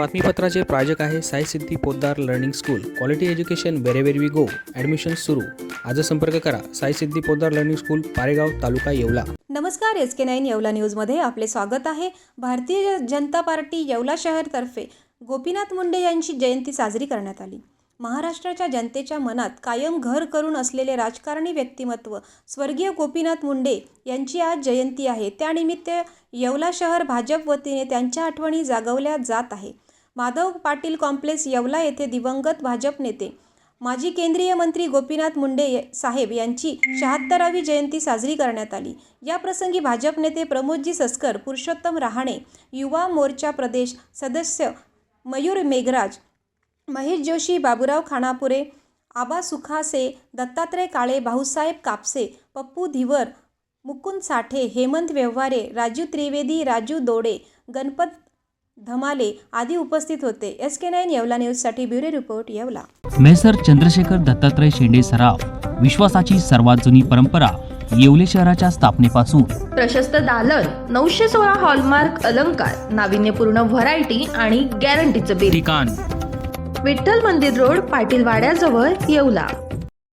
बातमीपत्राचे प्रायोजक आहे Sai Siddhi Poddar learning school. Quality education wherever we go admission सुरू. आज संपर्क करा. Sai Siddhi Poddar learning school Paregaon taluka Yeola. नमस्कार एस के नाईन येवला न्यूजमध्ये आपले स्वागत आहे. भारतीय जनता पार्टी येवला शहरतर्फे गोपीनाथ मुंडे यांची जयंती साजरी करण्यात आली. महाराष्ट्राच्या जनतेच्या मनात कायम घर करून असलेले राजकारणी व्यक्तिमत्व स्वर्गीय गोपीनाथ मुंडे यांची आज जयंती आहे. त्यानिमित्त येवला शहर भाजप वतीने त्यांच्या आठवणी जागवल्या जात आहे. माधव पाटील कॉम्प्लेक्स येवला येथे दिवंगत भाजप नेते. माजी केंद्रीय मंत्री गोपीनाथ मुंडे साहेब यांची शहात्तरावी जयंती साजरी करण्यात आली. या प्रसंगी भाजप नेते प्रमोदजी सस्कर पुरुषोत्तम रहाणे युवा मोर्चा प्रदेश सदस्य मयूर मेघराज महेश जोशी बाबूराव खानापुरे आबा सुखासे दत्तात्रय काळे भाऊसाहेब कापसे पप्पू धिवर मुकुंद साठे हेमंत व्यवहारे राजू त्रिवेदी राजू दोडे गणपत धमाले आदी उपस्थित होते. एस के नाईन येवला न्यूजसाठी bureau report Yeola. Messrs Chandrashekhar Dattatray Shende सराव. विश्वासाची सर्वात जुनी परंपरा येवले शहराच्या स्थापनेपासून. प्रशस्त दालन नऊशे सोळा हॉलमार्क अलंकार नाविन्यपूर्ण व्हरायटी आणि गॅरंटीचं बिल. ठिकाण. विठ्ठल मंदिर रोड पाटील वाड्याजवळ येवला.